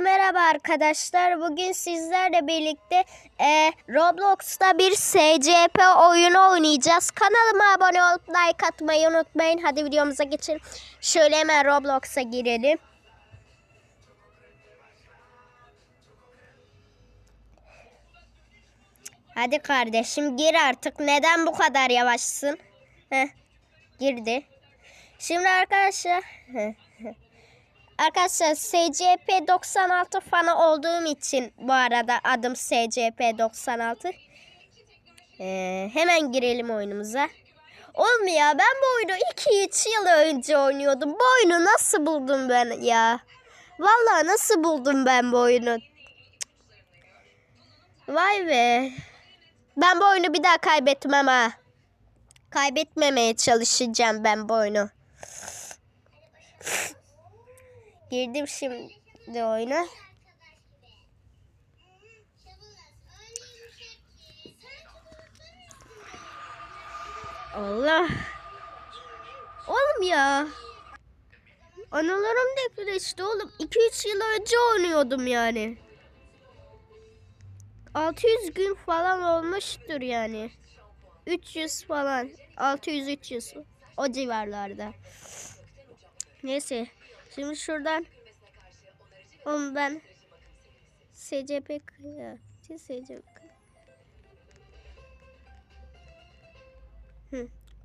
Merhaba arkadaşlar. Bugün sizlerle birlikte e, Roblox'ta bir SCP oyunu oynayacağız. Kanalıma abone olup like atmayı unutmayın. Hadi videomuza geçelim. Şöyle hemen Roblox'a girelim. Hadi kardeşim gir artık. Neden bu kadar yavaşsın? Heh, girdi. Şimdi arkadaşlar... Arkadaşlar SCP 96 fanı olduğum için bu arada adım SCP 96. Ee, hemen girelim oyunumuza. Oğlum ya ben bu oyunu 2-3 yıl önce oynuyordum. Bu oyunu nasıl buldum ben ya? Vallahi nasıl buldum ben bu oyunu? Vay be. Ben bu oyunu bir daha kaybetmem ha. Kaybetmemeye çalışacağım ben bu oyunu. Girdim şimdi oyuna. Allah. Oğlum ya. Anılarım depreşti oğlum. 2-3 yıl önce oynuyordum yani. 600 gün falan olmuştur yani. 300 falan. 600-300 o civarlarda. Neyse. Şimdi şuradan ben SCP kıya. SCP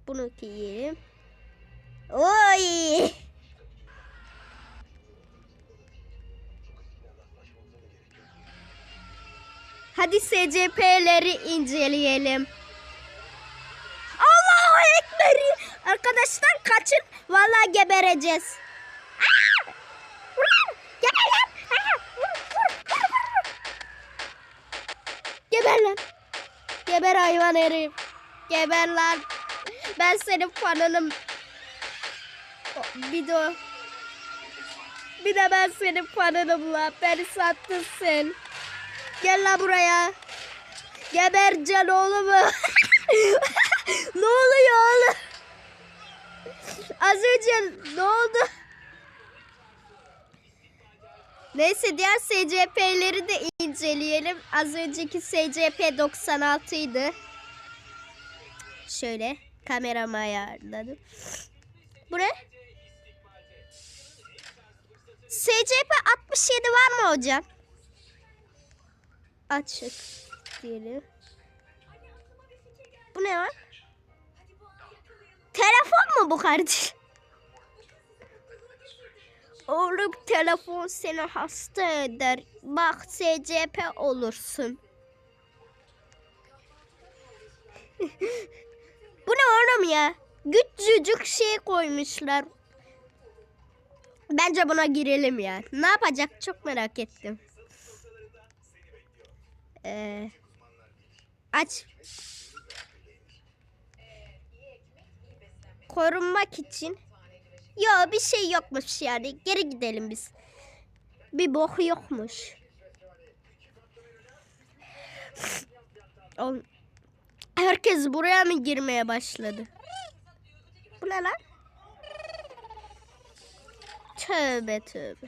bunu giyelim. Oy! Hadi SCP'leri inceleyelim. Allahu Ekber! Arkadaşlar kaçın. Vallahi gebereceğiz. Geber hayvan herif. Geber lan. Ben senin fanınım. Bir de. Bir de ben senin fanınım lan. Beni sattın sen. Gel lan buraya. Gebercen oğlumu. ne oluyor oğlum? Az önce ne oldu? Neyse diğer SCP'leri de inceleyelim. Az önceki SCP 96 idi. Şöyle kameramı ayarladım. Bu ne? SCP 67 var mı hocam? Açık diyelim. Bu ne var? Telefon mu bu kardeşim? Oğlum telefon seni hasta eder. Bak SCP olursun. Bu ne oğlum ya? Küçücük şey koymuşlar. Bence buna girelim ya. Ne yapacak çok merak ettim. Ee, aç. Korunmak için. Ya bir şey yokmuş yani. Geri gidelim biz. Bir bok yokmuş. Herkes buraya mı girmeye başladı? Bu ne lan? Tövbe tövbe.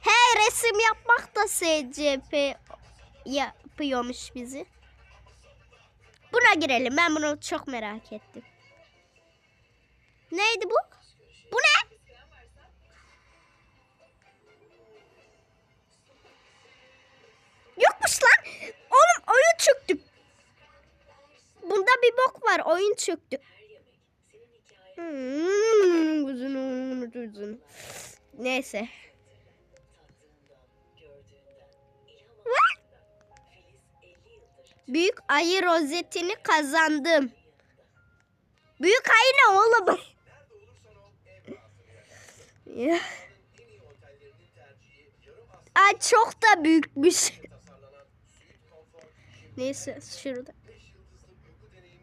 Hey resim yapmak da SCP yapıyormuş bizi. Buna girelim. Ben bunu çok merak ettim. Neydi bu? Bu ne? Yokmuş lan. Oğlum oyun çöktü. Bunda bir bok var. Oyun çöktü. Hmm. Neyse. Büyük ayı rozetini kazandım. Büyük ayı ne oğlum? Ya. Ay çok da büyükmüş. Neyse şurada.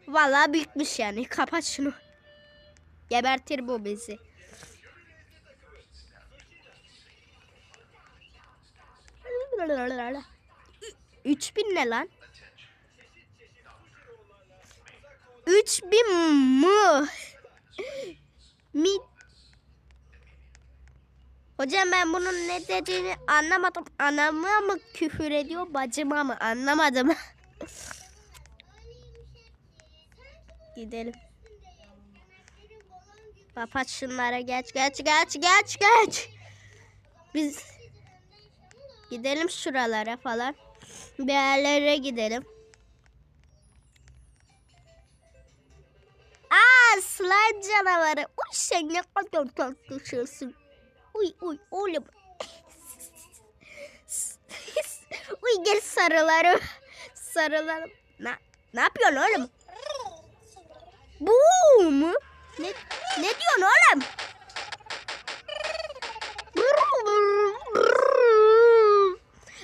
Vallahi büyükmüş yani. Kapat şunu. Gebertir bu bizi. Üç bin ne lan? Üç bin mu? Mi? Hocam ben bunun ne dediğini anlamadım. Anama mı küfür ediyor, bacıma mı? Anlamadım. Gidelim. Kapat şunlara geç geç geç geç geç. Biz gidelim şuralara falan. Bir yerlere gidelim. Aa slime canavarı. Uy sen ne kadar tatlısın. Uy uy oğlum. uy gel sarılarım. Sarılalım. Ne, ne yapıyorsun oğlum? Bu mu? Ne, ne diyorsun oğlum?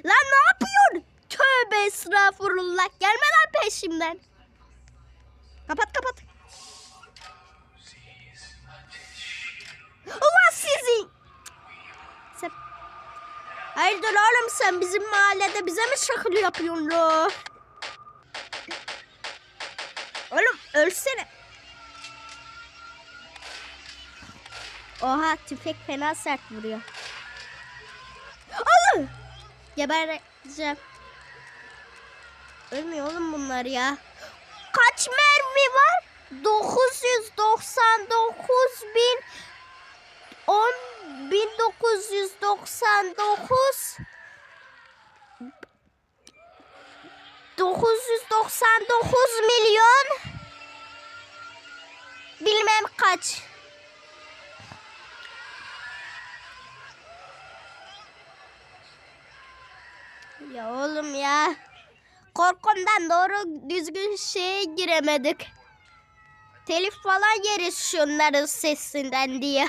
Lan ne yapıyorsun? Tövbe estağfurullah. Gelme lan peşimden. Kapat kapat. Hayırdır sen bizim mahallede bize mi şakıl yapıyorsun lo? Oğlum ölsene. Oha tüfek fena sert vuruyor. Oğlum. Gebereceğim. Ölmüyor oğlum bunlar ya. Kaç mermi var? 999 bin 10 1999 999 milyon bilmem kaç. Ya oğlum ya. Korkumdan doğru düzgün şeye giremedik. Telif falan yeriz şunların sesinden diye.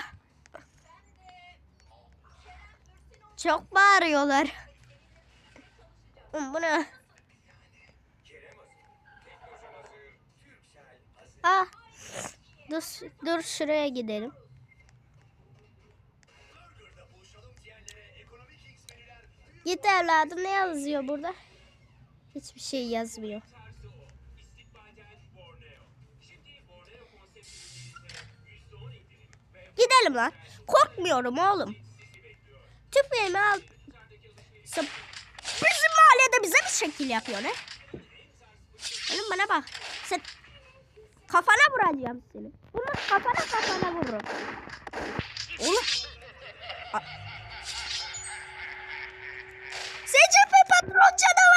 Çok bağırıyorlar. Bu ne? Ah. Dur, dur şuraya gidelim. Git evladım ne yazıyor burada? Hiçbir şey yazmıyor. Gidelim lan. Korkmuyorum oğlum. Tüfeğimi al. Bizim mahallede bize mi şekil yapıyor ne? Oğlum bana bak. Sen kafana vuracağım seni. Bunu kafana kafana vururum. Oğlum. SCP patron canavarları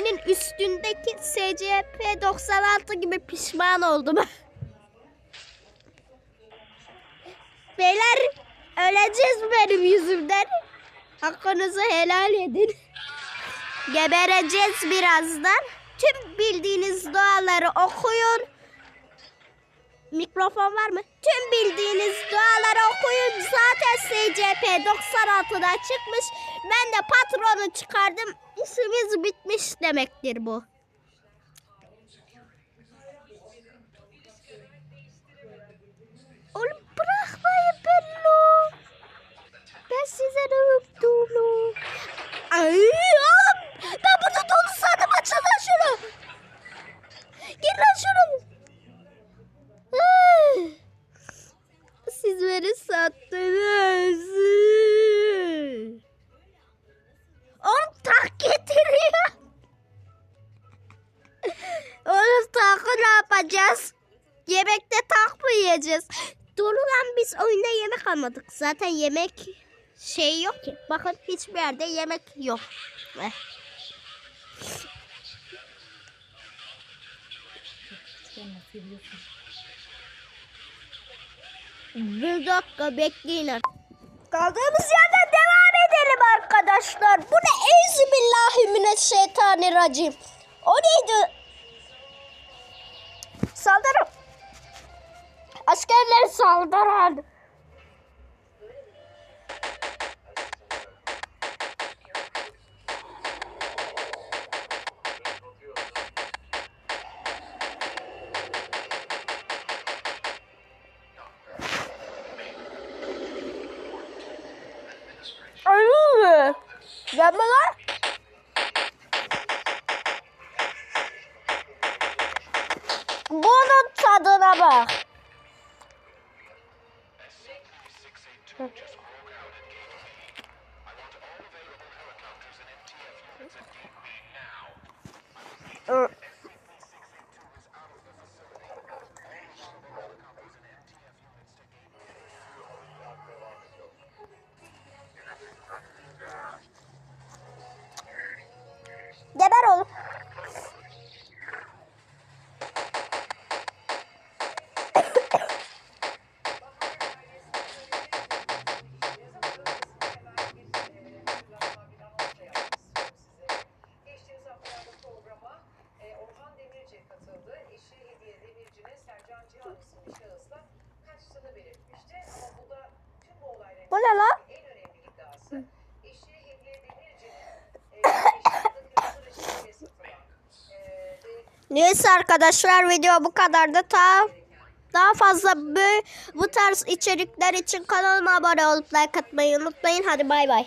Mobise'nin üstündeki SCP-96 gibi pişman oldum. Beyler öleceğiz benim yüzümden. Hakkınızı helal edin. Gebereceğiz birazdan. Tüm bildiğiniz duaları okuyun. Mikrofon var mı? Tüm bildiğiniz duaları okuyun. Zaten SCP 96'da çıkmış. Ben de patronu çıkardım. İşimiz bitmiş demektir bu. Oğlum bırakmayın beni. Ben size ne öptüm. Ay oğlum. Ben bunu Dur lan biz oyunda yemek almadık. Zaten yemek şey yok ki. Bakın hiçbir yerde yemek yok. Eh. Bir dakika bekleyin. artık. Kaldığımız yerden devam edelim arkadaşlar. Bu ne? Euzubillahimineşşeytanirracim. O neydi? Saldırın. Askerler saldıran. Gelme lan. Hı. Neyse arkadaşlar video bu kadardı. Ta daha fazla bu, bu tarz içerikler için kanalıma abone olup like atmayı unutmayın. Hadi bay bay.